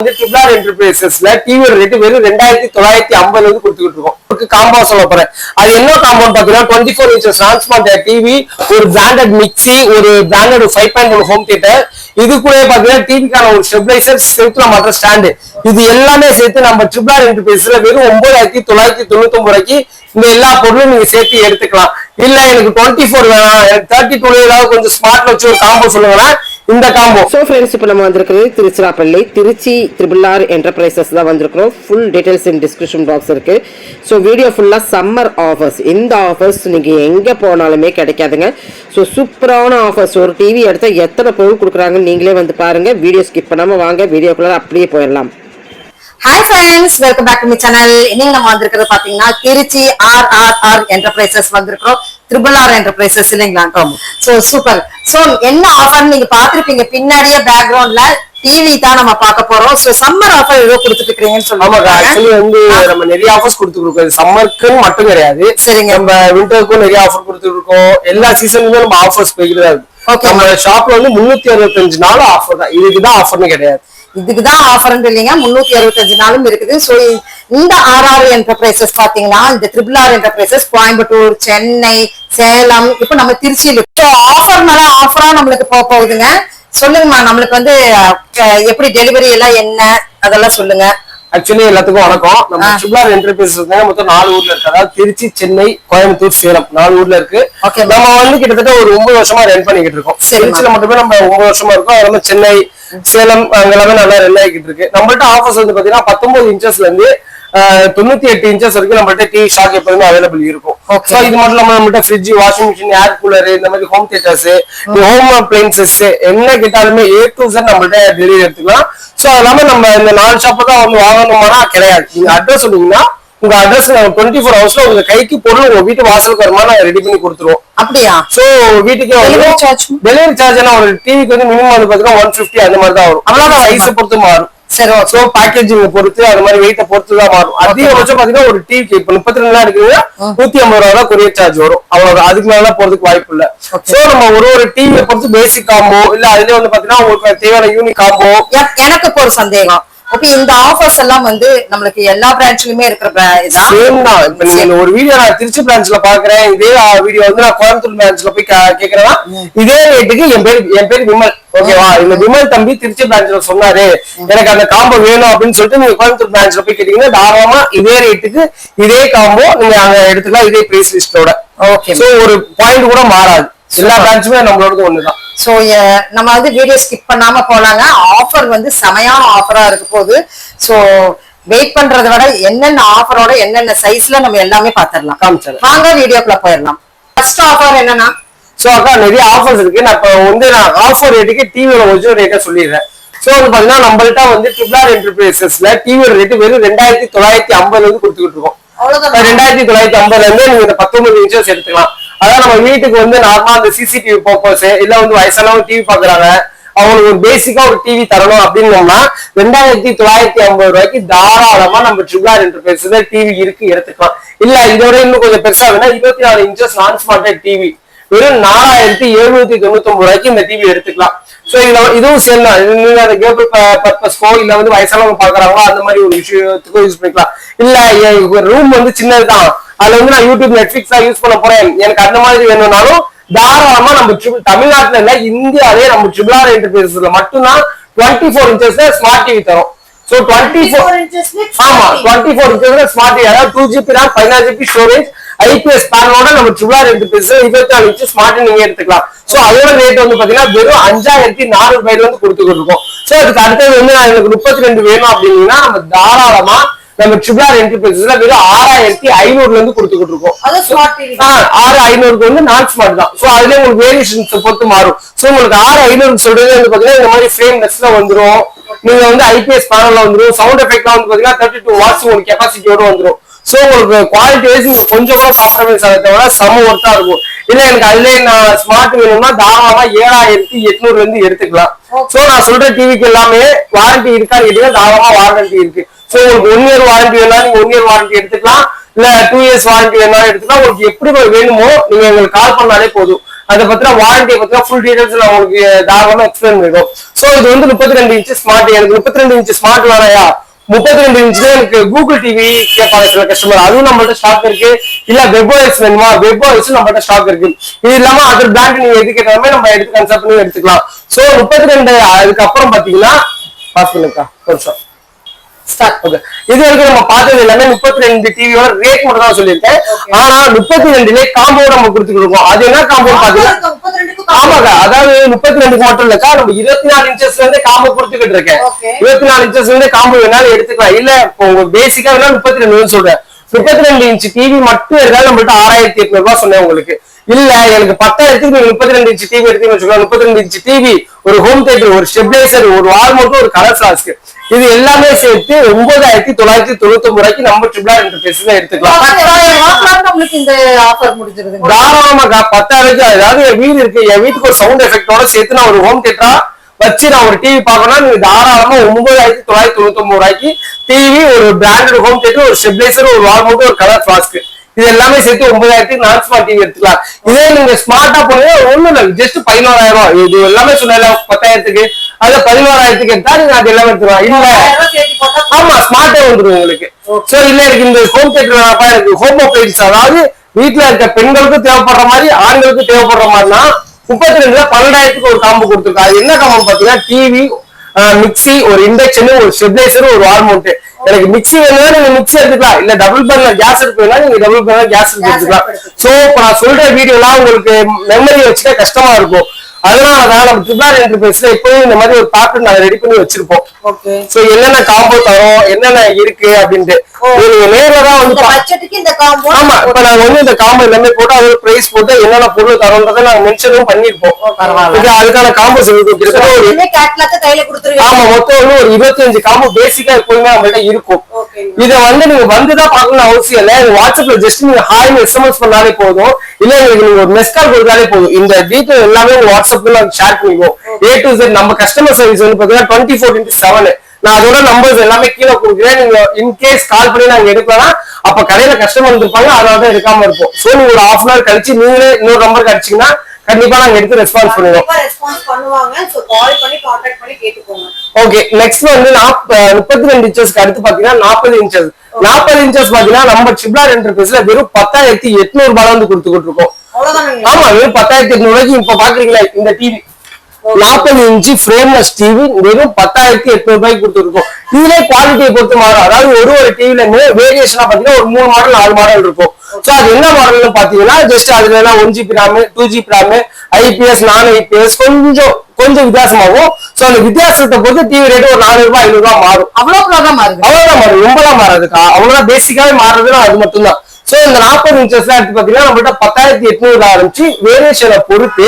வந்து ட்ரிபிளார் என்டர்பிரைசஸ்ல TV rate வெறும் ரெண்டாயிரத்தி தொள்ளாயிரத்தி ஐம்பதுல இருந்து கொடுத்துக்கிட்டு இருக்கோம். காம்பவுண்ட் சொல்ல போறேன். அது என்ன காம்பவுண்ட் பாத்தீங்கன்னா டுவெண்ட்டி ஃபோர் இன்ச்சஸ் டிரான்ஸ்பாண்ட் டிவி ஒரு பிராண்டட் மிக்ஸி ஒரு branded five point one home theatre இது கூட பாத்தீங்கன்னா டிவிக்கான ஒரு ஸ்டெபிளைசர் செலுத்துல மாற்ற ஸ்டாண்டு இது எல்லாமே சேர்த்து நம்ம ட்ரிபிளார் என்டர்பிரைஸ்ல வெறும் ஒன்பதாயிரத்தி தொள்ளாயிரத்தி தொண்ணூத்தி ஒன்பது ரூபாய்க்கு இந்த எல்லா பொருளும் நீங்க சேர்த்து எடுத்துக்கலாம். இல்ல எனக்கு டுவெண்ட்டி ஃபோர் வேணாம் எனக்கு தேர்ட்டி டூல ஏதாவது கொஞ்சம் ஸ்மார்ட்ல வச்சு ஒரு காம்போ சொல்லுங்கன்னா இந்த காம்போ ஸோ ஃப்ரெண்ட்ஸ் இப்போ நம்ம வந்திருக்கிறது Tiruchirappalli Trichy triple R enterprises தான் வந்திருக்கிறோம். Full details in description box இருக்கு. ஸோ வீடியோ ஃபுல்லாக சம்மர் ஆஃபர்ஸ் இந்த ஆஃபர்ஸ் நீங்கள் எங்கே போனாலுமே கிடைக்காதுங்க. ஸோ சூப்பரான ஆஃபர்ஸ் ஒரு டிவி எடுத்தால் எத்தனை பொருள் கொடுக்குறாங்கன்னு நீங்களே வந்து பாருங்க. வீடியோ ஸ்கிப் பண்ணாமல் வாங்க. வீடியோக்குள்ள அப்படியே போயிடலாம். Hi friends welcome back to my channel இன்னைக்கு நம்ம வந்திருக்கிறது பாத்தீங்கன்னா Trichy R R R enterprises வந்திருக்கிறோம். ட்ரிபிள் ஆர் என்டர்பிரைசஸ் இல்லைங்களா? சோ சூப்பர் சோ என்ன ஆஃபர் நீங்க பாத்திருப்பீங்க பின்னாடியே பேக்ரவுண்ட்ல டிவி தான் நம்ம பார்க்க போறோம். சோ சம்மர் ஆஃபர் ஏதோ கொடுத்துட்டு இருக்கீங்கன்னு சொல்லுவாங்க ஆக்சுவலி வந்து நம்ம நிறைய ஆஃபர்ஸ் கொடுத்துட்டு இருக்கோம் சம்மருக்குன்னு மட்டும் கிடையாது. சரிங்க. நம்ம விண்டருக்கும் நிறைய ஆஃபர் கொடுத்துட்டு இருக்கோம் எல்லா சீசனுமே நம்ம ஆஃபர்ஸ் போய்கிட்டு தான் இருக்கு. நம்ம ஷாப்ல வந்து முன்னூத்தி அறுபத்தஞ்சு நாள் ஆஃபர் தான். இதுக்குதான் ஆஃபர்னு கிடையாது. இதுக்குதான் ஆஃபர் இல்லைங்க முன்னூத்தி அறுபத்தஞ்சு நாளும் இருக்குது. ஸோ இந்த ஆர்ஆர் என்டர்பிரைசஸ் பாத்தீங்கன்னா இந்த triple R enterprises Coimbatore Chennai Salem இப்ப நம்ம திருச்சியில். ஆஃபர் மேல ஆஃபரா நம்மளுக்கு போக போகுதுங்க. சொல்லுங்கம்மா நம்மளுக்கு வந்து எப்படி டெலிவரி எல்லாம் என்ன? அதெல்லாம் சொல்லுங்க. ஆக்சுவலி எல்லாத்துக்கும் வணக்கம். நம்ம ஆ. ட்ரிபிளார் என்டர்பிரைசஸ் மொத்தம் நாலு ஊர்ல இருக்கு. அதாவது திருச்சி சென்னை கோயம்புத்தூர் சேலம். நாலு ஊர்ல இருக்கு. Ma'am. நம்ம வந்து கிட்டத்தட்ட ஒரு ஒன்பது வருஷமா ரன் பண்ணிக்கிட்டு இருக்கோம். திருச்சியில மட்டுமே நம்ம ஒன்பது வருஷமா இருக்கோம். அது இல்லாம சென்னை சேலம் அங்க எல்லாமே நல்லா ரன் ஆகிட்டு இருக்கு. நம்மள்ட்ட ஆஃபர்ஸ் வந்து பாத்தீங்கன்னா பத்தொன்பது இன்ச்சஸ்ல இருந்து தொண்ணூத்தி எட்டு இன்ச்சஸ் வரைக்கும் நம்மள்ட்ட டிவி ஷாக் எப்போதுமே அவைலபிள் இருக்கும். So, இது மட்டும் இல்லாம நம்மள்ட்ட fridge washing machine air cooler இந்த மாதிரி ஹோம் தியேட்டர்ஸ் ஹோம் அப்ளைன்சஸ் என்ன கேட்டாலுமே ஏ டு Z நம்மள்ட்ட டெலிவரி எடுத்துக்கலாம். சோ அது இல்லாம நம்ம இந்த நாலு ஷாப்பை தான் வந்து வாங்கணுமானா கிடையாது. நீங்க அட்ரஸ் சொன்னீங்கன்னா உங்க அட்ரஸ் டுவெண்ட்டி ஃபோர் ஹவர்ஸ்ல உங்க கைக்கு பொருள் உங்க வீட்டு வாசலுக்கு வருமா நாங்க ரெடி பண்ணி கொடுத்துருவோம். அப்படியா? சோ வீட்டுக்கு Delivery charge? டெலிவரி சார்ஜ் ஒரு டிவிக்கு வந்து மினிமம் வந்து பாத்தீங்கன்னா ஒன் பிப்டி அந்த மாதிரி தான் வரும். அவ்வளவுதான். சைஸை பொறுத்து மாறும். சரி சோ பேக்கேஜிங் பொறுத்து அது மாதிரி வெயிட்ட பொறுத்து தான் மாறும். அதிகபட்சம் பாத்தீங்கன்னா ஒரு டிவிக்கு இப்ப முப்பத்தி ரெண்டு இருக்குங்க நூத்தி ஐம்பது ரூபா தான் கொரியர் சார்ஜ் வரும். அவ்வளவு அதுக்கு மேல போறதுக்கு வாய்ப்பு இல்ல. சோ நம்ம ஒரு ஒரு டிவியை பொறுத்து பேசிக் காம்போ இல்ல அதுல வந்து பாத்தீங்கன்னா உங்களுக்கு தேவையான யூனிக் காம்போ எனக்கு ஒரு சந்தேகம். ஓகே இந்த ஆஃபர்ஸ் எல்லாம் வந்து நம்மளுக்கு எல்லா பிரான்ச்லயுமே இருக்கிற சேம் தான். இப்ப நீங்க ஒரு வீடியோ நான் திருச்சி பிரான்ச்ல பாக்குறேன் இதே வீடியோ வந்து நான் கோயம்புத்தூர் பிரான்ச்ல போய் கேக்குறேன்னா இதே ரேட்டுக்கு என் பேர் என் பேர் விமல். ஓகேவா இந்த விமல் தம்பி திருச்சி பிரான்ச்ல சொன்னாரு. எனக்கு அந்த காம்போ வேணும் அப்படின்னு சொல்லிட்டு நீங்க கோயம்புத்தூர் பிரான்ச்ல போய் கேட்டீங்கன்னா தாராளமா இதே ரேட்டுக்கு இதே காம்போ நீங்க அங்க எடுத்துக்கலாம் இதே பிரைஸ் லிஸ்டோட. சோ ஒரு பாயிண்ட் கூட மாறாது. எல்லா பிரான்ச்சுமே நம்மளோடது ஒண்ணுதான். சோ நம்ம வந்து வீடியோ ஸ்கிப் பண்ணாம போலாங்க. ஆஃபர் வந்து செமையான ஆஃபரா இருக்க போகுது. சோ வெயிட் பண்றதை விட என்னென்ன ஆஃபரோட என்னென்ன சைஸ்ல நம்ம எல்லாமே பாத்திரலாம். காமிச்சேன் வாங்க வீடியோக்குள்ள போயிடலாம் ஃபர்ஸ்ட் ஆஃபர் என்னன்னா? சோ அக்கா நிறைய ஆஃபர்ஸ் இருக்கு. நான் இப்போ வந்து நான் ஆஃபர் ரேட்டுக்கு டிவியோட ஒரிஜினல் ரேட்டை சொல்லிடுறேன். சோ வந்து பாத்தீங்கன்னா நம்மள்ட்ட வந்து ட்ரிபிளார் என்டர்பிரைசஸ்ல டிவியோட ரேட்டு வெறும் ரெண்டாயிரத்தி தொள்ளாயிரத்தி ஐம்பதுல இருந்து கொடுத்துக்கிட்டு இருக்கோம். ரெண்டாயிரத்தி தொள்ளாயிரத்தி ஐம்பதுல இருந்து நீங்க இந்த பத்தொன்பது இன்ச்சஸ் எடுத்துக்கலாம். அதான் நம்ம வீட்டுக்கு வந்து நார்மலா அந்த சிசிடிவி பர்பஸ் இல்ல வந்து வயசானவங்க டிவி பாக்குறாங்க. அவங்களுக்கு ஒரு பேசிக்கா ஒரு டிவி தரணும் அப்படின்னோம்னா ரெண்டாயிரத்தி தொள்ளாயிரத்தி ஐம்பது ரூபாய்க்கு தாராளமா நம்ம ட்ரிபிளார் என்டர்பிரைஸ்ல டிவி இருக்கு எடுத்துக்கலாம். இல்ல இதோட இன்னும் கொஞ்சம் பெருசா வேணா இருபத்தி நாலு இன்ச்சஸ் நான் ஸ்மார்ட் டிவி வெறும் நாலாயிரத்தி எழுநூத்தி தொண்ணூத்தி ஒன்பது ரூபாய்க்கு இந்த டிவி எடுத்துக்கலாம். சோ இதுல இதுவும் சேம் தான். அந்த கேபிள் பர்பஸ்க்கோ இல்ல வந்து வயசானவங்க பாக்குறாங்களோ அந்த மாதிரி ஒரு விஷயத்துக்கோ யூஸ் பண்ணிக்கலாம். இல்ல ரூம் வந்து சின்னதுதான். அதுல வந்து நான் யூடியூப் நெட்ஃபிளிக்ஸ் யூஸ் பண்ண போறேன். எனக்கு அந்த மாதிரி வேணும்னாலும் தாராளமா நம்ம triple- தமிழ்நாட்டுல இல்ல இந்தியாலே நம்ம ட்ரிபிள் ஆர் என்டர்பிரைசஸ்ல மட்டும்தான் டுவெண்ட்டி ஃபோர் இன்ச்சஸ்ல ஸ்மார்ட் டிவி தரும். சோ டுவெண்ட்டி ஃபோர் ஆமா டுவெண்ட்டி ஃபோர் இன்ச்சஸ்ல ஸ்மார்ட் டிவி அதாவது டூ ஜிபி ரேம் பதினாறு ஜிபி ஸ்டோரேஜ் ஐபிஎஸ் பேனலோட நம்ம ட்ரிபிள் ஆர் என்டர்பிரைஸ் இருபத்தி நாலு இன்ச்சு ஸ்மார்ட் நீங்க எடுத்துக்கலாம். சோ அதோட ரேட் வந்து பாத்தீங்கன்னா வெறும் அஞ்சாயிரத்தி நானூறு ரூபாயில வந்து கொடுத்துக்கிட்டு இருக்கோம். சோ அதுக்கு அடுத்தது வந்து நான் எனக்கு முப்பத்தி ரெண்டு வேணும் அப்படின்னா நம்ம தாராளமா நம்ம ட்ரிபிள் ஆர் என்டர்பிரைசஸ்ல வெறும் ஆறாயிரத்தி ஐநூறுல இருந்து கொடுத்துக்கிட்டு இருக்கோம். ஆறு ஐநூறுக்கு வந்து நான் ஸ்மார்ட் தான். சோ அதுல உங்களுக்கு வேரியேஷன்ஸ் பொறுத்து மாறும். சோ உங்களுக்கு ஆறு ஐநூறு சொல்றது வந்து பாத்தீங்கன்னா இந்த மாதிரி ஃப்ரேம் லெஸ்ல வந்துரும். நீங்க வந்து ஐபிஎஸ் பேனல்ல வந்துரும். சவுண்ட் எஃபெக்ட்லாம் வந்து பாத்தீங்கன்னா தேர்ட்டி டூ வாட்ஸ் உங்களுக்கு கெப்பாசிட்டியோட வந்துரும். சோ உங்களுக்கு குவாலிட்டி வைஸ் நீங்க கொஞ்சம் கூட காம்ப்ரமைஸ் ஆக தவிர சம ஒர்த்தா இருக்கும். இல்ல எனக்கு அதுலயே நான் ஸ்மார்ட் வேணும்னா தாராளமா ஏழாயிரத்தி எட்நூறுல இருந்து எடுத்துக்கலாம். சோ நான் சொல்ற டிவிக்கு எல்லாமே வாரண்டி இருக்கான்னு கேட்டீங்கன்னா தாராளமா வாரண்டி இருக்கு. சோ உங்களுக்கு ஒன் இயர் வாரண்டி வேணாலும் நீங்க ஒன் இயர் வாரண்டி எடுத்துக்கலாம். இல்ல டூ இயர்ஸ் வாரண்டி வேணாலும் எடுத்துக்கலாம். உங்களுக்கு எப்படி வேணுமோ நீங்க எங்களுக்கு கால் பண்ணாலே போதும். அதை பத்தின வாரண்டியை பத்தின ஃபுல் டீடைல்ஸ் நான் உங்களுக்கு தாராளமா எக்ஸ்பிளைன் பண்ணிருக்கோம் சோ இது வந்து முப்பத்தி ரெண்டு இன்ச் ஸ்மார்ட் எனக்கு முப்பத்தி ரெண்டு இன்ச் ஸ்மார்ட் வேறையா முப்பத்தி ரெண்டு இன்ச்சு எனக்கு கூகுள் டிவி கேட்பாங்க சில கஸ்டமர் அதுவும் நம்மள்ட்ட ஸ்டாக் இருக்கு. இல்ல வெப் வேணுமா? வெப் நம்மள்ட்ட ஸ்டாக் இருக்கு. இது இல்லாம அதர் பிராண்ட் நீங்க எது கேட்டாலுமே நம்ம எடுத்து கன்சல்ட் பண்ணி எடுத்துக்கலாம். சோ முப்பத்தி ரெண்டு அதுக்கப்புறம் பாத்தீங்கன்னா பாஸ் பண்ணுக்கா ஒரு நிமிஷம். ஸ்டார்ட் ஓகே இது வரைக்கும் நம்ம பார்த்தது எல்லாமே முப்பத்தி ரெண்டு டிவியோட ரேட் மட்டும் தான் சொல்லியிருக்கேன். ஆனா முப்பத்தி ரெண்டுல காம்போ நம்ம கொடுத்துட்டு இருக்கோம் அது என்ன காம்போ பாத்தீங்கன்னா ஆமாக்கா அதாவது முப்பத்தி ரெண்டுக்கு மட்டும் இல்லக்கா நம்ம இருபத்தி நாலு இன்ச்சஸ்ல இருந்தே காம்போ கொடுத்துக்கிட்டு இருக்கேன். இருபத்தி நாலு இன்ச்சஸ்ல இருந்தே காம்போ வேணாலும் எடுத்துக்கலாம். இல்ல உங்க பேசிக்கா வேணா முப்பத்தி ரெண்டு சொல்றேன். முப்பத்தி ரெண்டு இன்ச் டிவி மட்டும் இருந்தாலும் நம்மள்ட்ட ஆறாயிரத்தி எட்நூறு ரூபாய் சொன்னேன் உங்களுக்கு. இல்ல எனக்கு பத்தாயிரத்துக்கு நீங்க முப்பத்தி ரெண்டு இன்ச் டிவி எடுத்தீங்கன்னு வச்சுக்கோங்க. முப்பத்தி ரெண்டு இன்ச் டிவி ஒரு ஹோம் தேட்டர் ஒரு ஸ்டெபிளைசர் ஒரு வால் மோட்டர் ஒரு கலர் ஃபிளாஸ்க் இது எல்லாமே சேர்த்து ஒன்பதாயிரத்தி தொள்ளாயிரத்தி தொண்ணூத்தி ஒன்பது ரூபாய்க்கு நம்ம ட்ரிபிளா இன்டர்ஃபேஸ் தான் எடுத்துக்கலாம். தாராளமாக்கா பத்தாயிரம் அதாவது என் வீடு இருக்கு. என் வீட்டுக்கு ஒரு சவுண்ட் எஃபெக்டோட சேர்த்து நான் ஒரு ஹோம் தியேட்டரா வச்சு நான் ஒரு டிவி பார்க்கணும்னா நீங்க தாராளமா ஒன்பதாயிரத்தி தொள்ளாயிரத்தி தொண்ணூத்தி ஒன்பது ரூபாய்க்கு டிவி ஒரு பிராண்டட் ஹோம் தியேட்டர் ஒரு ஸ்டெபிளைசர் ஒரு வால் மோட்டர் ஒரு கலர் ஃபிளாஸ்க் இது எல்லாமே சேர்த்து ஒன்பதாயிரத்தி நான் ஸ்மார்ட் டிவி எடுத்துக்கலாம். இதே நீங்க ஸ்மார்ட்டா போனீங்க ஒண்ணும் இல்லை ஜஸ்ட் பதினோராயிரம் ரூபாய். இது எல்லாமே சொன்னல பத்தாயிரத்துக்கு. அது பதினோராயிரத்துக்கு எடுத்தா நீங்க அது எல்லாமே எடுத்துக்கலாம். இல்ல. ஆமா ஸ்மார்ட்டே வந்துரும் உங்களுக்கு. சோ இல்ல எனக்கு இந்த ஹோம் தியேட்டர் வேணாப்பா எனக்கு ஹோம் அப்ளைன்ஸ் அதாவது வீட்ல இருக்க பெண்களுக்கும் தேவைப்படுற மாதிரி ஆண்களுக்கும் தேவைப்படுற மாதிரினா முப்பத்தி ரெண்டுல பன்னெண்டாயிரத்துக்கு ஒரு காம்போ கொடுத்துருக்கா அது என்ன காம்போ பாத்தீங்கன்னா டிவி மிக்ஸி ஒரு இண்டக்ஷன் ஒரு ஸ்டெபிளைசர் ஒரு வால் மவுண்ட் எனக்கு மிக்ஸி வேணும்னா நீங்க மிக்ஸி எடுத்துக்கலாம். இல்ல டபுள் பர்னர் கேஸ் வேணா நீங்க டபுள் பர்னர் கேஸ் எடுத்துக்கலாம். சோ இப்ப நான் சொல்ற வீடியோலாம் உங்களுக்கு மெமரி வச்சுட்டா கஷ்டமா இருக்கும். அதனாலதான் நம்ம ட்ரிபிள் என்டர்பிரைஸ்ல இப்போயும் இந்த மாதிரி ஒரு பேட்டர்ன் நாங்க ரெடி பண்ணி வச்சிருப்போம். சோ என்னென்ன காம்போ தரோம் என்னென்ன இருக்கு அப்படின்ட்டு. நீங்க நேர்ல தான் வந்து காம்போ ஆமா இப்ப நாங்க வந்து இந்த காம்போ எல்லாமே போட்டு அதோட பிரைஸ் போட்டு என்னென்ன பொருள் தரோன்றதை நாங்க மென்ஷனும் பண்ணிருப்போம் அதுக்கான கையில கொடுத்துருவீங்க. ஆமா மொத்தம் வந்து ஒரு இருபத்தஞ்சு காம்போ பேசிக்கா எப்போதுமே நம்மள்ட்ட இருக்கும். இத வந்து நீங்க வந்துதான் பார்க்கணும்னு அவசியம் இல்ல. வாட்ஸ்அப்ல ஜஸ்ட் நீங்க ஹாய் எஸ்எம்எஸ் பண்ணாலே போதும். இல்ல நீங்க ஒரு மெஸ் கால் கொடுத்தாலே போதும். இந்த டீட்டெயில் எல்லாமே உங்க வாட்ஸ்அப்ல நாங்க ஷேர் பண்ணிக்குவோம் ஏ டு Z நம்ம கஸ்டமர் சர்வீஸ் வந்து பாத்தீங்கன்னா டுவெண்ட்டி ஃபோர் இன்ட்டு செவன் நான் அதோட நம்பர்ஸ் எல்லாமே கீழே கொடுக்குறேன். நீங்க இன்கேஸ் கால் பண்ணி நாங்க எடுக்கலாம் அப்ப கடையில கஸ்டமர் இருந்திருப்பாங்க அதனால தான் எடுக்காம இருப்போம். சோ நீங்க ஒரு ஹாஃப் அன் அவர் கழிச்சு நீங்களே இன்னொரு நம்பர் அடிச்சீங்கன்னா கண்டிப்பா நாங்க எடுத்து ரெஸ்பான்ஸ் பண்ணுவோம். ஓகே நெக்ஸ்ட் வந்து முப்பத்தி ரெண்டு இன்ச்சஸ்க்கு அடுத்து பாத்தீங்கன்னா நாற்பது இன்ச்சஸ் நாற்பது இன்ச்சஸ் பாத்தீங்கன்னா நம்ம சிப்லார் என்டர்பிரைஸ்ல வெறும் பத்தாயிரத்தி எட்நூறு ரூபாய் வந்து கொடுத்துக்கிட்டு இருக்கோம். ஆமா வெறும் பத்தாயிரத்தி எட்நூறு ரூபாய்க்கு இப்ப பாக்குறீங்களா இந்த டிவி நாற்பது இன்ச்சு ஃப்ரேம்லெஸ் டிவி வெறும் பத்தாயிரத்தி எட்நூறு ரூபாய்க்கு கொடுத்துருக்கோம் இதுல குவாலிட்டியை பொறுத்து மாறும். அதாவது ஒரு ஒரு டிவில வேரியேஷனா பாத்தீங்கன்னா ஒரு மூணு மாடல் நாலு மாடல் இருக்கும். சோ அது என்ன மாடல்னு பாத்தீங்கன்னா ஜஸ்ட் அதுல எல்லாம் one GB RAM two GB RAM IPS non IPS கொஞ்சம் கொஞ்சம் வித்தியாசமாகும். சோ அந்த வித்தியாசத்தை பொறுத்து டிவி ரேட் ஒரு நானூறு ரூபாய் ஐநூறு ரூபாய் மாறும். அவ்வளவு தான் மாறுது. அவ்வளவுதான் மாறும் ரொம்பலாம் மாறாதுக்கா. அவ்வளவுதான் பேசிக்காவே மாறுறதுன்னா அது மட்டும்தான். சோ இந்த நாற்பது இன்ச்சஸ்ல எடுத்து பாத்தீங்கன்னா நம்மள்ட்ட பத்தாயிரத்தி எட்நூறு ஆரம்பிச்சு வேரியேஷனை பொறுத்து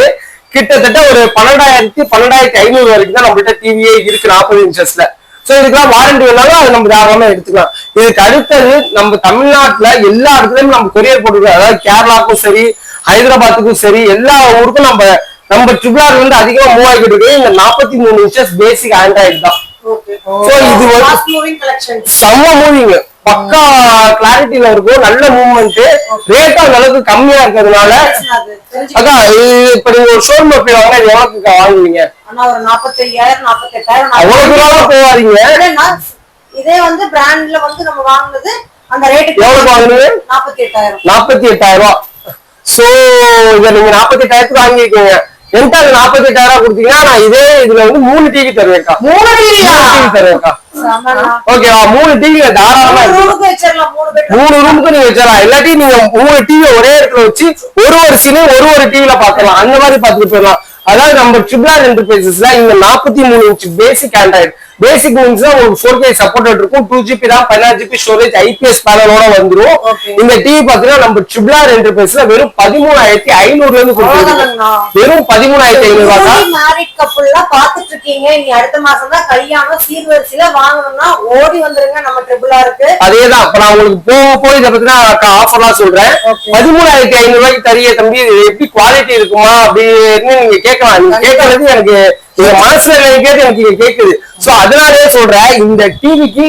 கிட்டத்தட்ட ஒரு பன்னெண்டாயிரத்தி பன்னெண்டாயிரத்தி ஐநூறு வரைக்கும் தான் நம்மள்ட்ட டிவியே இருக்கு நாற்பது இன்ச்சஸ்ல சோ இதுக்கெல்லாம் வாரண்டி வேணாலும் அது நம்ம தாராளமா எடுத்துக்கலாம். இதுக்கு அடுத்தது நம்ம தமிழ்நாட்டுல எல்லா இடத்துலயும் நம்ம கொரியர் போட்டுருக்கோம். அதாவது கேரளாக்கும் சரி ஹைதராபாத்துக்கும் சரி எல்லா ஊருக்கும் நம்ம நம்ம ட்ரிபிளார் வந்து அதிகமா மூவ் ஆகிட்டு இருக்கு. இந்த நாற்பத்தி மூணு இன்ச்சஸ் பேசிக் ஆண்ட்ராய்டு தான். So, இது செம்ம மூவிங் பக்கா கிளாரிட்டில இருக்கும். நல்ல மூவ்மெண்ட் ரேட் அந்த அளவுக்கு கம்மியா இருக்கிறதுனால அது தெரிஞ்சு அக்கா இது இப்ப நீங்க ஒரு ஷோரூம் வாங்கினா இது எவ்வளவுக்கு வாங்குவீங்க? அவ்வளவு தூரம் போவாதீங்க இதே வந்து பிராண்ட்ல வந்து நம்ம வாங்குனது அந்த ரேட்டுக்கு எவ்வளவுக்கு வாங்குனீங்க? நாற்பத்தி எட்டாயிரம் நாற்பத்தி எட்டாயிரம் ரூபாய் சோ இத நீங்க நாற்பத்தி எட்டாயிரத்துக்கு வாங்கிக்கோங்க. என்கிட்ட அது நாற்பத்தி எட்டாயிரம் கொடுத்தீங்கன்னா நான் இதே இதுல வந்து மூணு டிவி தருவேன்க்கா. மூணு டிவி தருவேன்க்கா. ஓகேவா மூணு டிவி தாராளமா மூணு ரூமுக்கு நீங்க வச்சிடலாம் இல்லாட்டி நீங்க மூணு டிவி ஒரே இடத்துல வச்சு ஒரு ஒரு சீனே ஒரு ஒரு டிவில பாக்கலாம் அந்த மாதிரி பாத்துட்டு போயிடலாம். அதாவது நம்ம ட்ரிபிளார் என்டர்பிரைசஸ்ல இந்த நாற்பத்தி மூணு inch basic android basic means உங்களுக்கு ஃபோர் கே சப்போர்ட் இருக்கும். டூ ஜிபி தான் பதினாறு ஜிபி ஸ்டோரேஜ் ஐபிஎஸ் பேனலோட வந்துரும். இந்த டிவி பாத்தீங்கன்னா நம்ம ட்ரிபிளார் என்டர்பிரைஸ்ல வெறும் பதிமூணாயிரத்தி ஐநூறுல இருந்து கொடுத்துருக்கோம்? வெறும் பதிமூணாயிரத்தி ஐநூறு ரூபாய் தான். மேரிட் கப்புள் எல்லாம் பாத்துட்டு இருக்கீங்க இனி அடுத்த மாசம் தான் கல்யாணம் சீர்வரிசையில வாங்கணும்னா ஓடி வந்துருங்க நம்ம ட்ரிபிளா இருக்கு அதேதான். இப்ப நான் உங்களுக்கு போக போய் இதை பத்தின ஆஃபர்லாம் சொல்றேன். பதிமூணாயிரத்தி ஐநூறு ரூபாய்க்கு தரிய தம்பி. எப்படி குவாலிட்டி இருக்குமா அப்படின்னு நீங்க கேட்கலாம். நீங்க கேட்கறது எனக்கு என் மனசுல நினைக்கிறது எனக்கு இங்க கேக்குது. சோ அதனாலயே சொல்றேன் இந்த டிவிக்கு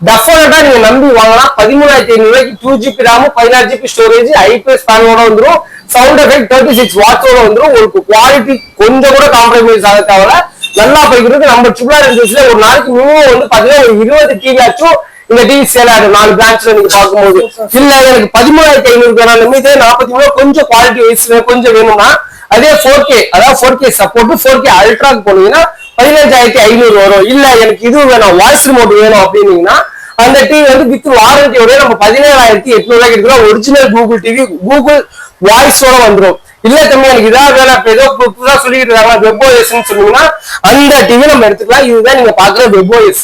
டெஃபினட்டா நீங்க நம்பி வாங்கலாம் பதிமூணாயிரத்தி ஐநூறு ரூபாய்க்கு டூ ஜிபி ரேம் பதினாறு ஜிபி ஸ்டோரேஜ் ஐபிஎஸ் பேனோட வந்துடும் சவுண்ட் எஃபெக்ட் தேர்ட்டி சிக்ஸ் வாட்ஸோட வந்துடும் உங்களுக்கு குவாலிட்டி கொஞ்சம் கூட காம்ப்ரமைஸ் ஆக தேவையில்ல. நல்லா போய்க்கிறது நம்ம சுப்ளா இருந்துச்சுல ஒரு நாளைக்கு மினிமம் வந்து பாத்தீங்கன்னா ஒரு இருபது டிவி ஆச்சும் இந்த டிவி சேல் ஆகும் நாலு பிரான்ச்ல நீங்க பார்க்கும்போது. இல்ல எனக்கு பதிமூணாயிரத்தி ஐநூறு வேணாலும் இதே நாற்பத்தி மூணு கொஞ்சம் குவாலிட்டி வைஸ் கொஞ்சம் வேணும்னா அதே ஃபோர் கே அதாவது four K support four K அல்ட்ராக்கு போனீங்கன்னா பதினஞ்சாயிரத்தி ஐநூறு வரும். இல்ல எனக்கு இது வேணும் வாய்ஸ் ரிமோட் வேணும் அப்படின்னீங்கன்னா அந்த டிவி வந்து வித் வாரண்டியோட நம்ம பதினேழாயிரத்தி எட்நூறு ரூபாய்க்கு எடுக்கிறோம். ஒரிஜினல் கூகுள் டிவி கூகுள் வாய்ஸோட வந்துரும். இல்ல தம்பி எனக்கு இதா வேலை இப்ப ஏதோ புதுசா சொல்லிட்டு இருக்காங்க. வெப்ஓஎஸ் சொன்னீங்கன்னா அந்த டிவி நம்ம எடுத்துக்கலாம். இதுதான் நீங்க பாக்குற வெப்ஓஎஸ்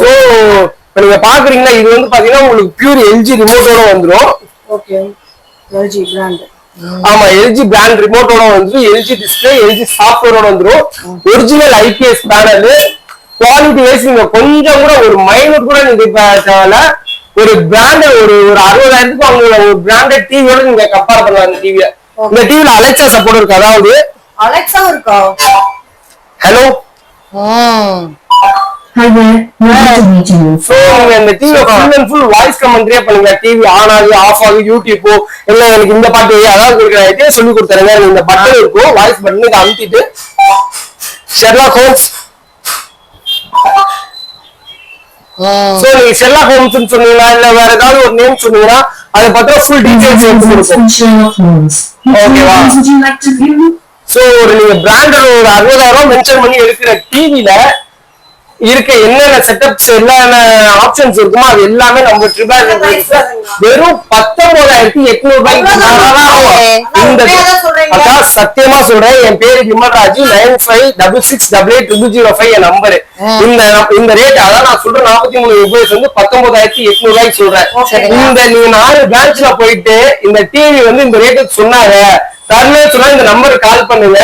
சோ இப்ப நீங்க பாக்குறீங்களா இது வந்து பாத்தீங்கன்னா உங்களுக்கு பியூர் எல்ஜி ரிமோட்டோட வந்துரும். ஓகே எல்ஜி பிராண்ட் ஆமா எல்ஜி பிராண்ட் ரிமோட்டோட வந்துரும் எல்ஜி டிஸ்பிளே எல்ஜி சாஃப்ட்வேரோட வந்துரும். Original IPS panel quality wise நீங்க கொஞ்சம் கூட ஒரு மைனூட் கூட நீங்க தேவையில்ல. ஒரு பிராண்ட் ஒரு ஒரு அறுபதாயிரத்துக்கு அவங்களோட ஒரு பிராண்டட் டிவியோட நீங்க கம்பேர் பண்ணலாம் இந்த டிவிய இந்த டிவில அலெக்சா சப்போர்ட் இருக்கு அதாவது அலெக்ஸா இருக்கா? ஹலோ சோ நீங்க இந்த TV full and full voice கமெண்ட்ரியே பண்ணுங்க. டிவி ஆன் ஆகி ஆஃப் ஆகி யூடியூப்போ இல்ல எனக்கு இந்த பாட்டு அதாவது இதே சொல்லி கொடுத்தாருங்க. இந்த பட்டன் இருக்கும் வாய்ஸ் பட்டன் இதை அமுத்திட்டு. ஹோம்ஸ் சோ நீங்க ஷெர்லாக் ஹோம்ஸ் சொன்னீங்கன்னா இல்ல வேற ஏதாவது ஒரு நேம் சொன்னீங்கன்னா அதை பத்தின ஃபுல் டீடைல்ஸ் கொடுக்கும் view? சோ ஒரு நீங்க பிராண்டட் ஒரு அறுபதாயிரம் மென்ஷன் பண்ணி எடுக்கிற டிவில இருக்க என்னென்ன செட்டப்ஸ் என்னென்ன ஆப்ஷன்ஸ் இருக்குமோ அது எல்லாமே நம்ம ட்ரிபிள் வெறும் பத்தொன்பதாயிரத்தி எட்நூறு ரூபாய்க்கு சத்தியமா சொல்றேன். என் பேரு Vimalraj nine five double six double eight triple zero five என் நம்பர் இந்த இந்த ரேட் அதான் நான் சொல்றேன் நாற்பத்தி மூணு யூபிஎஸ் வந்து பத்தொன்பதாயிரத்தி எட்நூறு ரூபாய்க்கு சொல்றேன். இந்த நீங்க நாலு பிரான்ச்ல போயிட்டு இந்த டிவி வந்து இந்த ரேட்டுக்கு சொன்னாங்க. தரலே சொன்னா இந்த நம்பருக்கு கால் பண்ணுங்க.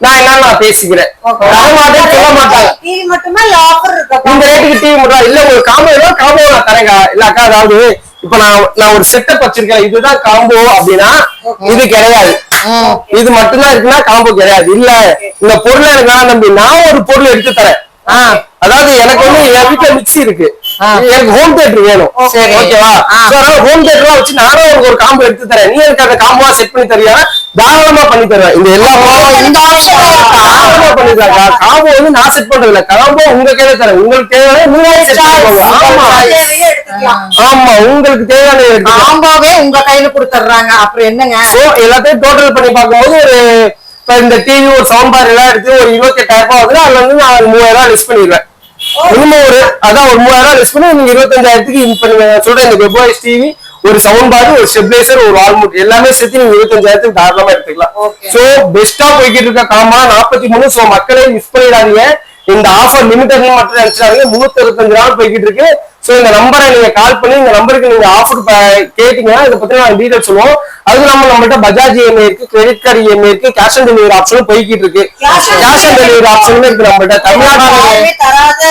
நான் என்ன நான் பேசிக்கிறேன் தர மாட்டேன் சொல்ல மாட்டாங்க டிவி மட்டுமா இல்ல ஆஃபர் இருக்கா? இந்த ரேட்டுக்கு டிவி மட்டும் இல்ல உங்களுக்கு காம்போ ஏதோ காம்போ நான் தரேங்க. இல்ல அக்கா அதாவது இப்ப நான் நான் ஒரு செட்டப் வச்சிருக்கேன். இதுதான் காம்போ அப்படின்னா இது கிடையாது. இது மட்டும்தான் இருக்குன்னா காம்போ கிடையாது. இல்ல இந்த பொருளை எனக்கு வேணாம் தம்பி. நான் ஒரு பொருள் எடுத்து தரேன். அதாவது எனக்கு வந்து என் வீட்டுல மிக்ஸி இருக்கு. எனக்கு ஹோம் தியேட்டர் வேணும். சரி. ஓகேவா அதனால ஹோம் தியேட்டர்லாம் வச்சு நானும் உங்களுக்கு ஒரு காம்போ எடுத்து தரேன். நீ எனக்கு அந்த காம்போவா செட் பண்ணி தரியா தாராளமா பண்ணி தருவேன். இந்த எல்லா இந்த இருக்கா காம்போ பண்ணிக்கலாம் காம்போ வந்து நான் செட் பண்றது இல்ல காம்போ உங்க கையில தரேன். உங்களுக்கு தேவையான நீங்க செட் பண்ணிக்கோங்க ஆமா. உங்களுக்கு தேவையான காம்பாவே உங்க கையில கொடுத்துட்றாங்க அப்புறம் என்னங்க? சோ எல்லாத்தையும் டோட்டல் பண்ணி பார்க்கும்போது ஒரு இப்ப இந்த டிவி ஒரு சவுண்ட் பார் எல்லாம் எடுத்து ஒரு இருபத்தி எட்டாயிரம் ரூபாய் ஆகுது அதுல வந்து நான் மூவாயிரம் ரூபாய் லெஸ் பண்ணிடுவேன். மினிமம் ஒரு அதான் ஒரு மூவாயிரம் லெஸ் பண்ணி நீங்க இருபத்தஞ்சாயிரத்துக்கு இப்ப நீங்க சொல்ற இந்த வெப்வாய்ஸ் டிவி ஒரு சவுண்ட் பார் ஒரு ஸ்டெபிலைசர் ஒரு ஆல்மூட் எல்லாமே சேர்த்து நீங்க இருபத்தஞ்சாயிரத்துக்கு தாராளமா எடுத்துக்கலாம். சோ பெஸ்டா போய்கிட்டு இருக்க காமா நாற்பத்தி மூணு. சோ மக்களே மிஸ் பண்ணிடாதீங்க. இந்த ஆஃபர் லிமிட்டட் மட்டும் நினைச்சாங்க முன்னூத்தி அறுபத்தஞ்சு நாள் போய்கிட்டு இருக்கு. சோ இந்த நம்பரை நீங்க கால் பண்ணி இந்த நம்பருக்கு நீங்க ஆஃபர் கேட்டீங்கன்னா இதை பத்தி நான் டீடைல் சொல்லுவோம். அது நம்ம நம்மள்ட்ட பஜாஜ் இஎம்ஐ இருக்கு கிரெடிட் கார்டு இஎம்ஐ இருக்கு கேஷ் ஆன் டெலிவரி ஆப்ஷனும் போய்கிட்டு இருக்கு. கேஷ் ஆன் டெலிவரி ஆப்ஷனும் இருக்கு நம்மள்ட்ட. தமிழ்நாடு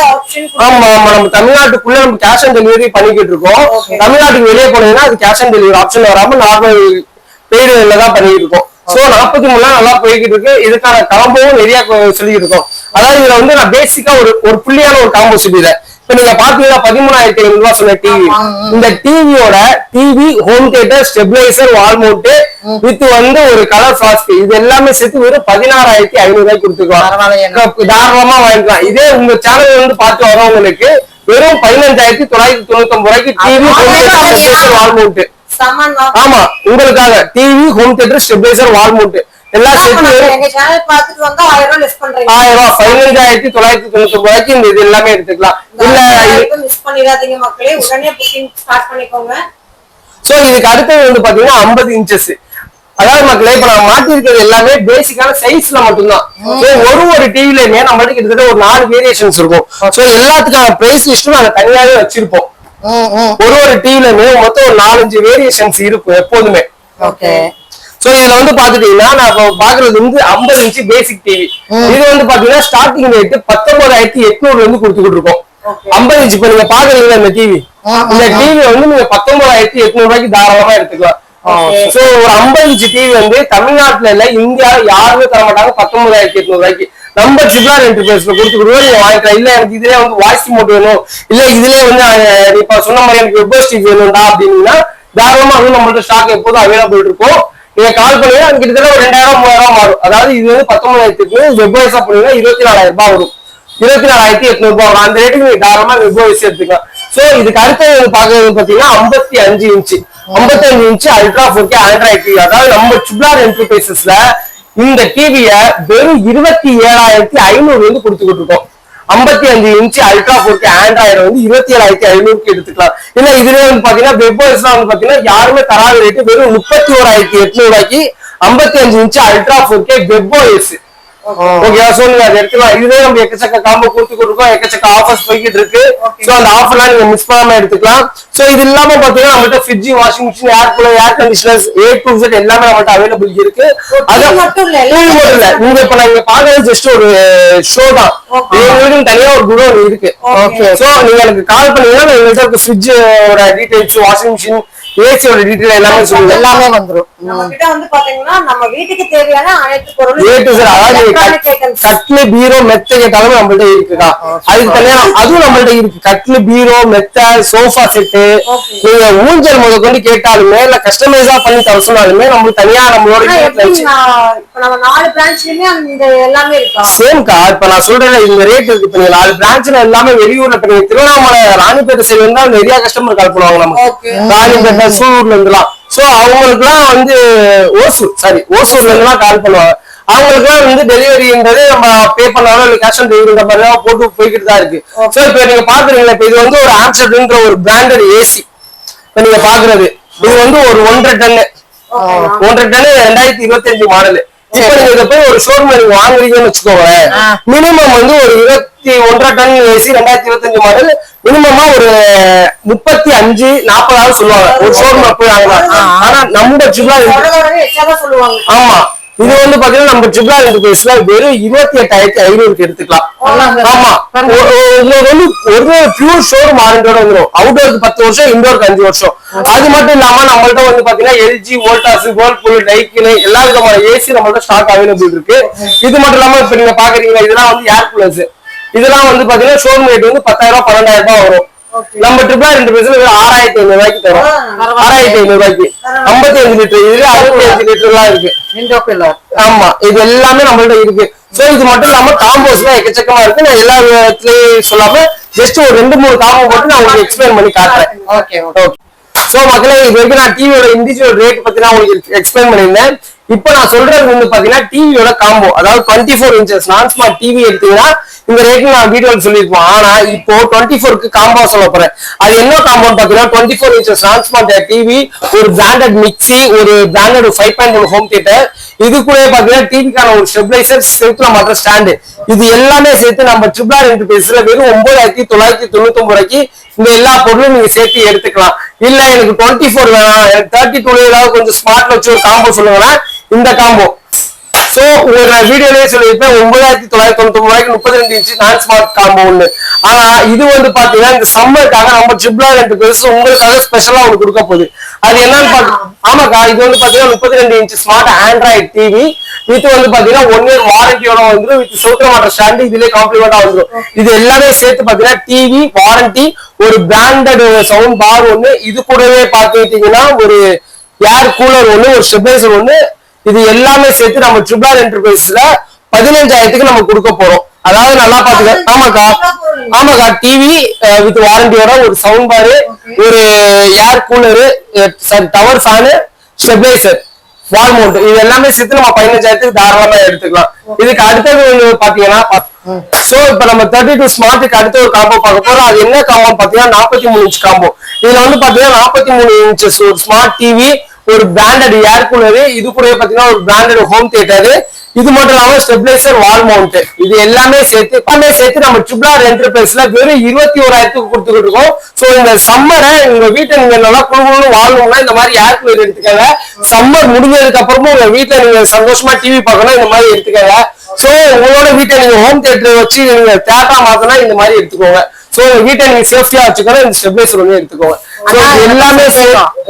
ஆமா ஆமா. நம்ம தமிழ்நாட்டுக்குள்ள நம்ம கேஷ் ஆன் டெலிவரி பண்ணிக்கிட்டு இருக்கோம். தமிழ்நாட்டுக்கு வெளியே போனீங்கன்னா அது கேஷ் ஆன் டெலிவரி ஆப்ஷன் வராம நார்மல் பெய்டுல தான் பண்ணிட்டு இருக்கோம். சோ நாற்பத்தி மூணு நல்லா போய்கிட்டு இருக்கு. இதுக்கான காம்போவும் நிறைய சொல்லிட்டு இருக்கோம். அதாவது இதுல வந்து நான் பேசிக்கா ஒரு ஒரு புள்ளியான ஒரு காம்போ சொல்லிடுறேன். இப்ப நீங்க பாத்தீங்கன்னா பதிமூணாயிரத்தி ஐநூறு ரூபாய் சொன்ன டிவி இந்த டிவியோட TV home theatre stabiliser wall mount with வந்து ஒரு கலர் ஃபிளாஸ்க் இது எல்லாமே சேர்த்து வெறும் பதினாறாயிரத்தி ஐநூறு பரவாயில்லையே. கொடுத்துருக்கோம் தாராளமா வாங்கிக்கலாம். இதே உங்க சேனல் வந்து பார்த்து வரவங்களுக்கு வெறும் பதினஞ்சாயிரத்தி தொள்ளாயிரத்தி தொண்ணூத்தி ஒன்பது ரூபாய்க்கு TV home theatre stabiliser wall mount ஆமா உங்களுக்காக. TV home theatre stabiliser wall mount எல்லாம் சேர்த்து ஆயிரம் ரூபாய் பதினஞ்சாயிரத்தி தொள்ளாயிரத்தி தொண்ணூத்தி ரூபாய்க்கு இந்த இது எல்லாமே எடுத்துக்கலாம். இல்ல மிஸ் பண்ணிடாதீங்க மக்களே. உடனே புக்கிங் ஸ்டார்ட் பண்ணிக்கோங்க. சோ இதுக்கு அடுத்தது வந்து பாத்தீங்கன்னா 50 இன்ச்சஸ் அதாவது மக்களே இப்ப நான் மாட்டி இருக்கிறது எல்லாமே பேசிக்கான சைஸ்ல மட்டும்தான். ஒரு ஒரு டிவிலயுமே நம்ம கிட்டத்தட்ட ஒரு நாலு வேரியேஷன்ஸ் இருக்கும். சோ எல்லாத்துக்கான பிரைஸ் லிஸ்டும் நாங்க தனியாவே வச்சிருப்போம். ஒரு ஒரு டிவிலயுமே மொத்தம் ஒரு நாலஞ்சு வேரியேஷன்ஸ் இருக்கும் எப்போதுமே. ஓகே சோ இதுல வந்து பாத்துட்டீங்கன்னா நான் இப்போ பாக்குறது வந்து 50 இன்ச் பேசிக் டிவி இது வந்து பாத்தீங்கன்னா ஸ்டார்டிங் ரேட் பத்தொன்பதாயிரத்தி எட்நூறுல இருந்து கொடுத்துக்கிட்டு இருக்கோம் Okay. 50 இன்ச் இப்ப நீங்க பாக்குறீங்களா இந்த டிவி இந்த டிவி வந்து நீங்க பத்தொன்பதாயிரத்தி எட்நூறு ரூபாய்க்கு தாராளமா எடுத்துக்கலாம். சோ ஒரு 50 இன்ச் டிவி வந்து தமிழ்நாட்டுல இல்ல இந்தியால யாருமே தர மாட்டாங்க பத்தொன்பதாயிரத்தி எட்நூறு ரூபாய்க்கு நம்ம ட்ரிபிளார் என்டர்பிரைஸ்ல கொடுத்துக்கிடுவோம். நீங்க வாங்கிக்கலாம். இல்ல எனக்கு இதுலயே வந்து வாய்ஸ் மோட் வேணும். இல்ல இதுலயே வந்து இப்ப சொன்ன மாதிரி எனக்கு வெப் டிவி வேணும்டா அப்படின்னா தாராளமா அதுவும் நம்மள்ட்ட ஸ்டாக் எப்போதும் அவைலபிள் இருக்கும். நீங்க கால் பண்ணீங்கன்னா அது கிட்டத்தட்ட ஒரு ரெண்டாயிரம் மூவாயிரம் மாறும். அதாவது இது வந்து பத்தொன்பதாயிரத்துக்கு வெப் வாய்ஸா பண்ணீங்கன்னா இருபத்தி நாலாயிரம் ரூபாய் வரும். இருபத்தி நாலாயிரத்தி எட்நூறு ரூபாய் வரும். அந்த ரேட்டுக்கு நீங்க தாராளமா வெப் வாய்ஸ் எடுத்துக்கலாம். சோ இதுக்கு அடுத்தது பாக்குறது பாத்தீங்கன்னா ஐம்பத்தி அஞ்சு இன்ச்சு ஐம்பத்தி அஞ்சு inch ultra four K android TV அதாவது நம்ம சுப்லார் என்டர்பிரைசஸ்ல இந்த டிவிய வெறும் இருபத்தி ஏழாயிரத்தி ஐநூறு வந்து கொடுத்துக்கிட்டு இருக்கோம். ஐம்பத்தி அஞ்சு இன்ச்சு அல்ட்ரா போர்க்கு ஆண்ட்ராய்டு வந்து இருபத்தி ஏழாயிரத்தி ஐநூறுக்கு எடுத்துக்கலாம். இல்ல இதுல வந்து பாத்தீங்கன்னா வெப் வாய்ஸ்லாம் வந்து பாத்தீங்கன்னா யாருமே தராத ரேட்டு வெறும் முப்பத்தி ஓராயிரத்தி எட்நூறுவாய்க்கு ஐம்பத்தி அஞ்சு inch ultra four K web ஓகேவா சோ நீங்க அதை எடுத்துக்கலாம். இதுவே நம்ம எக்கச்சக்க காம்போ கொடுத்துக்கிட்டு இருக்கோம் எக்கச்சக்க ஆஃபர்ஸ் போய்கிட்டு இருக்கு. சோ அந்த ஆஃபர்லாம் நீங்க மிஸ் பண்ணாம எடுத்துக்கலாம். சோ இது இல்லாம பாத்தீங்கன்னா நம்மகிட்ட fridge washing machine air cooler air conditioners A to Z எல்லாமே நம்மகிட்ட அவைலபிள் இருக்கு. அது மட்டும் இல்ல, நீங்க இப்ப நான் இங்க பாக்குறது ஜஸ்ட் ஒரு ஷோ தான். எங்களுக்கு தனியா ஒரு குடோன் இருக்கு. சோ நீங்க எனக்கு கால் பண்ணீங்கன்னா எங்கள்கிட்ட இருக்க ஃப்ரிட்ஜோட டீடைல்ஸ் வாஷிங் மிஷின் ஏசியோட டீடைல் எல்லாமே சொல்லுங்க எல்லாமே வந்துரும். நம்ம கிட்ட வந்து பாத்தீங்கன்னா நம்ம வீட்டுக்கு தேவையான அனைத்து பொருளும் ஏ டு சார் அதாவது electronic items. கட்லு பீரோ மெத்த கேட்டாலும் நம்மள்ட்ட இருக்குதா? அதுக்கு தனியா அதுவும் நம்மள்ட்ட இருக்கு. கட்லு பீரோ மெத்த சோஃபா செட்டு நீங்க ஊஞ்சல் முத கொண்டு கேட்டாலுமே இல்ல கஸ்டமைஸா பண்ணி தர சொன்னாலுமே நம்மளுக்கு தனியா நம்மளோட நம்ம நாலு பிரான்ச்லயுமே அந்த எல்லாமே இருக்கா? சேம்க்கா இப்ப நான் சொல்றேன் இந்த ரேட் இருக்கு இப்ப நாலு பிரான்ச்ல எல்லாமே வெளியூர்ல இப்ப திருவண்ணாமலை ராணிப்பேட்டை சைடு இருந்தா நிறைய கஸ்டமர் கால் பண்ணுவாங்க நமக்கு. ராணிப்பேட்டை சூலூர்ல இருந்துலாம் சோ அவங்களுக்குலாம் வந்து ஓசூர் சாரி ஓசூர்ல இருந்துலாம் கால் பண்ணுவாங்க. அவங்களுக்குலாம் வந்து டெலிவரின்றது நம்ம பே பண்ணாலும் இல்ல கேஷ் ஆன் டெலிவரி மாதிரி போட்டு போய்கிட்டு தான் இருக்கு. சோ இப்ப நீங்க பாக்குறீங்களா இப்ப இது வந்து ஒரு ஆம்ஸ்டர்ன்ற ஒரு பிராண்டட் ஏசி இப்ப நீங்க பாக்குறது இது வந்து ஒரு ஒன்றரை டன்னு ஒன்றரை டன்னு ரெண்டாயிரத்தி இருபத்தி அஞ்சு மாடல் இப்ப நீங்க இதை போய் ஒரு ஷோரூம் நீங்க வாங்குறீங்கன்னு வச்சுக்கோங்களேன். மினிமம் வந்து ஒரு இருபத்தி ஒன்றரை டன் ஏசி ரெண்டாயிரத்தி இருபத்தி அஞ்சு மாடல் மினிமமா ஒரு முப்பத்தி அஞ்சு நாற்பதாவது சொல்லுவாங்க. ஒரு ஷோரூம்ல போய் வாங்கலாம். ஆனா நம்ம ஜிப்லா ஆமா. இது வந்து பாத்தீங்கன்னா நம்ம ட்ரிபிளா இன்டர்பேஸ்ல வெறும் இருபத்தி எட்டாயிரத்தி ஐநூறுக்கு எடுத்துக்கலாம். ஆமா. உங்களுக்கு வந்து ஒரு பியூர் ஷோரூம் வாரண்டியோட வந்துடும் அவுட்டோருக்கு பத்து வருஷம் இண்டோருக்கு அஞ்சு வருஷம். அது மட்டும் இல்லாம நம்மள்ட்ட வந்து பாத்தீங்கன்னா எல்ஜி வோல்டாஸ் வேர்ல்பூல் டைக்கின் எல்லா விதமான ஏசி நம்மள்ட்ட ஸ்டாக் அவைலபிள் இருக்கு. இது மட்டும் இல்லாம இப்ப நீங்க பாக்குறீங்களா இதெல்லாம் வந்து ஏர் கூலர்ஸ் இதெல்லாம் வந்து பாத்தீங்கன்னா ஷோரூம் ரேட் வந்து பத்தாயிரம் ரூபாய் பன்னெண்டாயிரம் ரூபாய் வரும். நம்ம ட்ரிபிளா ரெண்டு பேசுல ஆறாயிரத்தி ஐநூறு ரூபாய்க்கு தரும். ஆறாயிரத்தி ஐநூறு ரூபாய்க்கு. ஐம்பத்தி அஞ்சு லிட்டர் இதுல அறுபத்தி அஞ்சு லிட்டர் எல்லாம் இருக்கு. ஆமா இது எல்லாமே நம்மள்ட்ட இருக்கு. சோ இது மட்டும் இல்லாம காம்போஸ் எல்லாம் எக்கச்சக்கமா இருக்கு. நான் எல்லா விதத்துலயும் சொல்லாம ஜஸ்ட் ஒரு ரெண்டு மூணு காம்போ போட்டு நான் உங்களுக்கு எக்ஸ்பிளைன் பண்ணி காட்டுறேன். ஓகே ஓகே சோ மக்களே இது வரைக்கும் நான் டிவியோட இண்டிவிஜுவல் ரேட் பத்தி நான் உங்களுக்கு எக்ஸ்பிளைன் பண்ணியிருந்தேன். இப்போ நான் சொல்றது வந்து பாத்தீங்கன்னா டிவியோட காம்போ அதாவது twenty four inches non smart TV எடுத்தீங்கன்னா இந்த ரேட் நான் வீடியோல சொல்லியிருப்போம் ஆனா இப்போ டுவெண்ட்டி ஃபோருக்கு காம்போ சொல்ல போறேன். அது என்ன காம்போன்னு பாத்தீங்கன்னா twenty four inches non smart TV ஒரு பிராண்டட் மிக்ஸி ஒரு branded five point one home theatre இது கூட பாத்தீங்கன்னா டிவிக்கான ஒரு ஸ்டெபிளைசர் செலுத்துல மாத்திர ஸ்டாண்டு இது எல்லாமே சேர்த்து நம்ம ட்ரிபிள் பேசுற வெறும் ஒன்பதாயிரத்தி தொள்ளாயிரத்தி தொண்ணூத்தி ஒன்பது ரூபாய்க்கு இந்த எல்லா பொருளும் நீங்க சேர்த்து எடுத்துக்கலாம். இல்ல எனக்கு டுவெண்ட்டி ஃபோர் வேணாம் எனக்கு தேர்ட்டி டூல ஏதாவது கொஞ்சம் ஸ்மார்ட்ல வச்சு ஒரு காம்போ சொல்லுங்கன்னா இந்த காம்போ சோ உங்களுக்கு நான் வீடியோலயே சொல்லியிருப்பேன் ஒன்பதாயிரத்தி தொள்ளாயிரத்தி தொண்ணூத்தி ரூபாய்க்கு முப்பத்தி ரெண்டு இன்ச்சு நான் ஸ்மார்ட் காம்போ ஒண்ணு. ஆனா இது வந்து பாத்தீங்கன்னா இந்த சம்மருக்காக நம்ம ட்ரிபிளா ரெண்டு பேருக்கு உங்களுக்காக ஸ்பெஷலா ஒன்று கொடுக்க போகுது. அது என்னன்னு பாத்து ஆமாக்கா இது வந்து பாத்தீங்கன்னா முப்பத்தி ரெண்டு inch smart Android TV with வந்து பாத்தீங்கன்னா ஒன் இயர் வாரண்டியோட வந்துடும் வித் சோத்திர மாட்ட ஸ்டாண்டு இதுலயே காம்ப்ளிமெண்டா வந்துடும் இது எல்லாமே சேர்த்து பாத்தீங்கன்னா டிவி வாரண்டி ஒரு பிராண்டட் சவுண்ட் பார் ஒண்ணு. இது கூடவே பாத்துக்கிட்டீங்கன்னா ஒரு ஏர் கூலர் ஒண்ணு ஒரு ஸ்டெபிளைசர் ஒண்ணு இது எல்லாமே சேர்த்து நம்ம ட்ரிபிள் என்டர்பிரைஸ்ல பதினஞ்சாயிரத்துக்கு நம்ம கொடுக்க போறோம். அதாவது நல்லா பாத்துக்க ஆமாக்கா ஆமாக்கா டிவி வித் வாரண்டியோட ஒரு சவுண்ட் பாரு ஒரு air cooler tower fan stabiliser wall mount இது எல்லாமே சேர்த்து நம்ம பதினஞ்சாயிரத்துக்கு தாராளமா எடுத்துக்கலாம். இதுக்கு அடுத்தது வந்து பாத்தீங்கன்னா சோ இப்ப நம்ம தேர்ட்டி டூ ஸ்மார்ட்டுக்கு அடுத்த ஒரு காம்போ பார்க்க போறோம். அது என்ன காம்போ பாத்தீங்கன்னா நாற்பத்தி மூணு இன்ச் காம்போ இதுல வந்து பாத்தீங்கன்னா நாற்பத்தி மூணு இன்ச்சஸ் ஒரு ஸ்மார்ட் டிவி ஒரு பிராண்டட் ஏர் கூலரு இது கூட பாத்தீங்கன்னா ஒரு பிராண்டட் ஹோம் தியேட்டரு இது மட்டும் இல்லாம ஸ்டெபிளைசர் வால் மவுண்ட் இது எல்லாமே சேர்த்து எல்லாமே சேர்த்து நம்ம ட்ரிபிளார் என்டர்பிரைஸ்ல வெறும் இருபத்தி ஓராயிரத்துக்கு கொடுத்துக்கிட்டு இருக்கோம். சோ இந்த சம்மரை உங்க வீட்டை நீங்க நல்லா குழுகுன்னு வாழணும்னா இந்த மாதிரி ஏர் கூலர் எடுத்துக்கங்க. சம்மர் முடிஞ்சதுக்கு அப்புறமும் உங்க வீட்டுல நீங்க சந்தோஷமா டிவி பார்க்கணும் இந்த மாதிரி எடுத்துக்கங்க. சோ உங்களோட வீட்டை நீங்க ஹோம் தியேட்டர் வச்சு நீங்க தேட்டா மாத்தனா இந்த மாதிரி எடுத்துக்கோங்க. உங்க வீட்டை நீங்க சேஃப்டியா வச்சுக்கணும் இந்த ஸ்டெபிளைசர் வந்து எடுத்துக்கோங்க. இது எல்லாமே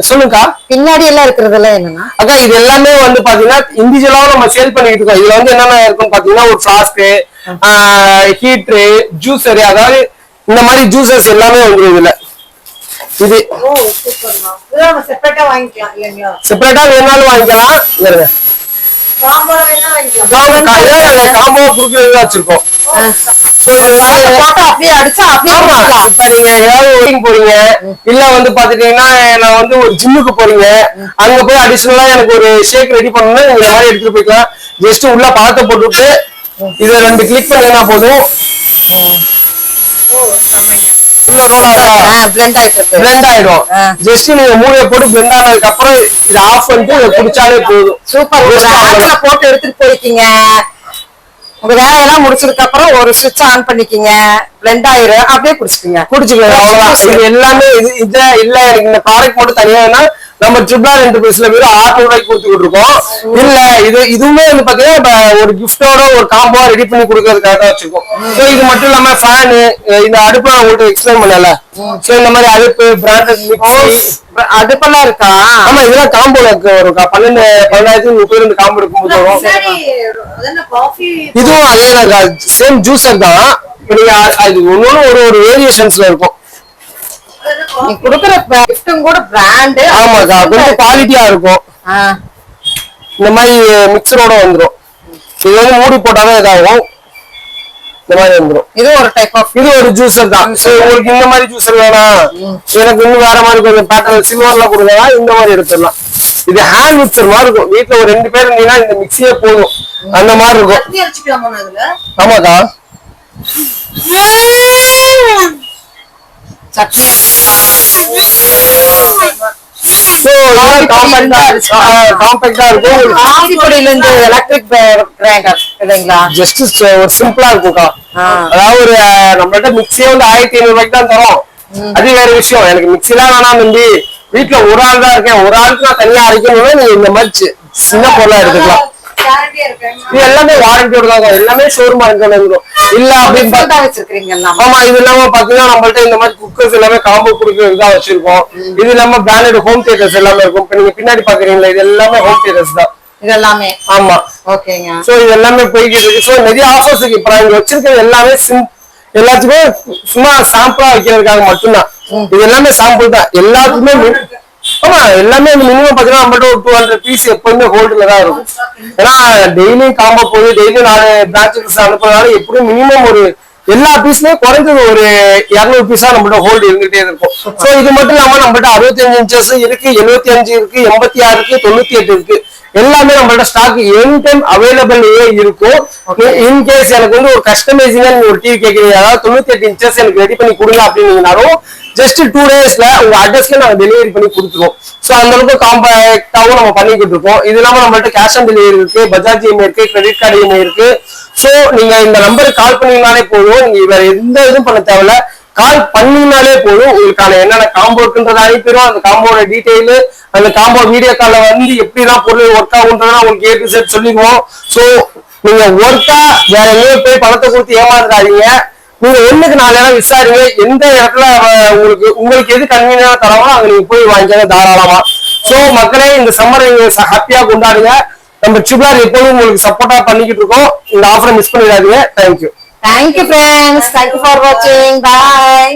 சொல்லுங்கக்கா. பின்னாடி எல்லாம் இருக்கிறதெல்லாம் என்னன்னா? அக்கா இது எல்லாமே வந்து பாத்தீங்கன்னா இண்டிவிஜுவலாவும் நம்ம சேல் பண்ணிட்டு இருக்கோம். இதுல வந்து என்னென்ன இருக்கும் பாத்தீங்கன்னா ஒரு ஃபிளாஸ்க்கு ஹீட்ரு ஜூசரு அதாவது இந்த மாதிரி ஜூசர்ஸ் எல்லாமே வந்துரும் இதுல. இது. செப்பரேட்டா வேணாலும் வாங்கிக்கலாம் இங்க காம்போல வேணா வாங்கிக்கலாம் காம்போ குடுக்கறது வச்சிருக்கோம் போட்டோ அப்படியே அடிச்சா அப்படியே ஆமா கொடுக்கலாம். இப்ப நீங்க ஏதாவது outing போறீங்க இல்ல வந்து பாத்துட்டீங்கன்னா நான் வந்து ஒரு ஜிம்முக்கு போறீங்க அங்க போய் அடிஷனலா எனக்கு ஒரு ஷேக் ரெடி பண்ணணும் நீங்க இந்த மாதிரி எடுத்துட்டு போய்க்கலாம் ஜஸ்ட் உள்ள பழத்தை போட்டுவிட்டு இதை ரெண்டு கிளிக் பண்ணீங்கன்னா போதும் blend ஆயிட்டு. பிளெண்ட் ஆயிடும். ஜஸ்ட் நீங்க மூளையை போட்டு பிளெண்ட் ஆனதுக்கு அப்புறம் இதை ஆஃப் பண்ணிட்டு இதை குடிச்சாலே போதும். சூப்பர் ஒரு ஆப்ல போட்டு எடுத்துட்டு போயிருக்கீங்க. உங்க வேலையெல்லாம் முடிச்சதுக்கு அப்புறம் ஒரு சுவிட்ச் ஆன் பண்ணிக்கீங்க. பிளெண்ட் ஆயிரும். அப்படியே குடிச்சிக்கீங்க. குடிச்சுக்கலாம் அவ்வளவுதான். இது எல்லாமே இது இத இல்ல எனக்கு இந்த ப்ராடக்ட் மட்டும் தனியா நம்ம ட்ரிபிள் ரெண்டு பீஸ்ல வெறும் ஆறுநூறு ரூபாய்க்கு கொடுத்துக்கிட்டு இருக்கோம் இல்ல இது இதுவுமே வந்து பாத்தீங்கன்னா ஒரு கிஃப்டோட ஒரு காம்போ ரெடி பண்ணி கொடுக்கறதுக்காக தான் வச்சிருக்கோம். சோ இது மட்டும் இல்லாம ஃபேனு இந்த அடுப்பு நான் உங்கள்கிட்ட எக்ஸ்பிளைன் பண்ணல சோ இந்த மாதிரி அடுப்பு பிராண்டட் மிக்ஸி அடுப்பெல்லாம் இருக்கா? ஆமா இதெல்லாம் காம்போல வரும் பன்னெண்டு பன்னெண்டாயிரத்தி முப்பது ரெண்டு காம்போ எடுக்கும்போது வரும். இதுவும் அதே சேம் ஜூசர் தான். இப்ப நீங்க ஒரு ஒரு வேரியேஷன்ஸ்ல இருக்கும். நீ குடுக்குற கிஃப்டும் கூட பிராண்டு ஆமாக்கா கொஞ்சம் குவாலிட்டியா இருக்கும். இந்த மாதிரி மிக்சரோட வந்துரும். இது வந்து மூடி போட்டாதான் இதாகும். இந்த மாதிரி வந்துரும். இது ஒரு டைப் ஆஃப் இது ஒரு ஜூசர் தான். உங்களுக்கு இந்த மாதிரி ஜூசர் வேணாம் எனக்கு இன்னும் வேற மாதிரி கொஞ்சம் பேட்டர்ன் சில்வர்ல கொடுங்க. இந்த மாதிரி எடுத்துடலாம். இது ஹேண்ட் மிக்சர் மாதிரி இருக்கும். வீட்டுல ஒரு ரெண்டு பேர் இருந்தீங்கன்னா இந்த மிக்சியே போதும். அந்த மாதிரி இருக்கும். ஆமாக்கா. காம்பேக்டா இருக்கும் உங்களுக்கு காஃபி பொடியில இருந்து எலக்ட்ரிக் கிரைண்டர் இல்லைங்களா ஜஸ்ட் ஒரு சிம்பிளா இருக்கும்க்கா. அதாவது ஒரு நம்மள்ட்ட மிக்சியே வந்து ஆயிரத்தி ஐநூறு ரூபாய்க்கு தான் தரோம். அது வேற விஷயம். எனக்கு மிக்சி தான் வேணாம் தம்பி வீட்டுல ஒரு ஆள் தான் இருக்கேன். ஒரு ஆளுக்கு நான் தனியா அரைக்கணும்னா நீங்க இந்த மாதிரி சின்ன பொருளா எடுத்துக்கலாம். இது எல்லாமே வாரண்டியோட தான். எல்லாமே ஷோரூம் வாரண்டியோட இருக்கும். இல்ல அப்படின்னு பார்த்தா டிஃபரெண்டா வச்சிருக்கீங்க எல்லாம். ஆமா இது இல்லாம பாத்தீங்கன்னா நம்மள்ட்ட இந்த மாதிரி குக்கர்ஸ் எல்லாமே காம்போ கொடுக்கறது தான் வச்சிருக்கோம். இது இல்லாம பிராண்டட் ஹோம் தியேட்டர்ஸ் எல்லாமே இருக்கும். இப்ப நீங்க பின்னாடி பாக்குறீங்களா இது எல்லாமே ஹோம் தியேட்டர்ஸ் தான். இது எல்லாமே ஆமா. ஓகேங்க. சோ இது எல்லாமே போய்கிட்டு இருக்கு. சோ நிறைய ஆஃபர்ஸ் இருக்கு. இப்ப வச்சிருக்கிறது எல்லாமே சிம் எல்லாத்துக்குமே சும்மா சாம்பிளா வைக்கிறதுக்காக மட்டும்தான். இது எல்லாமே சாம்பிள் தான். எல்லாத்துக்குமே ஆமா எல்லாமே மினிமம் பாத்தீங்கன்னா நம்மகிட்ட ஒரு டூ ஹண்ட்ரட் பீஸ் எப்பவுமே ஹோல்டுல தான் இருக்கும். ஏன்னா டெய்லியும் காம்போ போகுது டெய்லியும் நாலு பிரான்ச்சஸ் அனுப்புறதுனால எப்படியும் மினிமம் ஒரு எல்லா பீஸ்லயும் குறைஞ்சது ஒரு இருநூறு பீஸா நம்மகிட்ட ஹோல்டு இருந்துட்டே இருக்கும். சோ இது மட்டும் இல்லாம நம்மகிட்ட அறுபத்தஞ்சு இன்ச்சஸ் இருக்கு எழுபத்தி அஞ்சு இருக்கு எண்பத்தி ஆறு இருக்கு தொண்ணூத்தி எட்டு இருக்கு. எல்லாமே நம்மள்ட்ட ஸ்டாக் எனி டைம் அவைலபிள்லயே இருக்கும். இன் கேஸ் எனக்கு வந்து ஒரு கஸ்டமைசிங்கா நீங்க ஒரு டிவி கேக்குறீங்க அதாவது தொண்ணூத்தி எட்டு இன்ச்சஸ் எனக்கு ரெடி பண்ணி கொடுங்க அப்படின்னீங்கனாலும் ஜஸ்ட் டூ டேஸ்ல உங்க அட்ரஸ்ல நாங்க டெலிவரி பண்ணி கொடுத்துருவோம். சோ அந்த அளவுக்கு காம்பாக்டாவும் நம்ம பண்ணிக்கிட்டு இருக்கோம் இது இல்லாம நம்மள்ட்ட கேஷ் ஆன் டெலிவரி இருக்கு பஜாஜ் இஎம்ஐ இருக்கு கிரெடிட் கார்டு இஎம்ஐ இருக்கு. சோ நீங்க இந்த நம்பருக்கு கால் பண்ணீங்கனாலே போதும். நீங்க வேற எந்த இதுவும் பண்ண தேவையில்ல. கால் பண்ணினாலே போதும். உங்களுக்கான என்னென்ன காம்போ இருக்குன்றத அனுப்பிடுவோம். அந்த காம்போட டீடைலு அந்த காம்போ வீடியோ கால்ல வந்து எப்படிதான் பொருள் ஒர்க் ஆகுன்றதா உங்களுக்கு ஏ சேர்த்து செட் சொல்லிடுவோம். சோ நீங்க ஒர்க்கா வேற எங்கேயும் போய் பணத்தை கொடுத்து ஏமாந்துடாதீங்க. நீங்க ஒண்ணுக்கு நாலு இடம் விசாரிங்க எந்த இடத்துல உங்களுக்கு உங்களுக்கு எது கன்வீனியா தரமோ அங்க நீங்க போய் வாங்கிக்கங்க தாராளமா. சோ மக்களே இந்த சம்மரை நீங்க ஹாப்பியா கொண்டாடுங்க. நம்ம ட்ரிபிளார் எப்போதும் உங்களுக்கு சப்போர்ட்டா பண்ணிக்கிட்டு இருக்கோம். இந்த ஆஃபரை மிஸ் பண்ணிடாதீங்க. Thank you thank you friends thank you for வாட்சிங் பாய்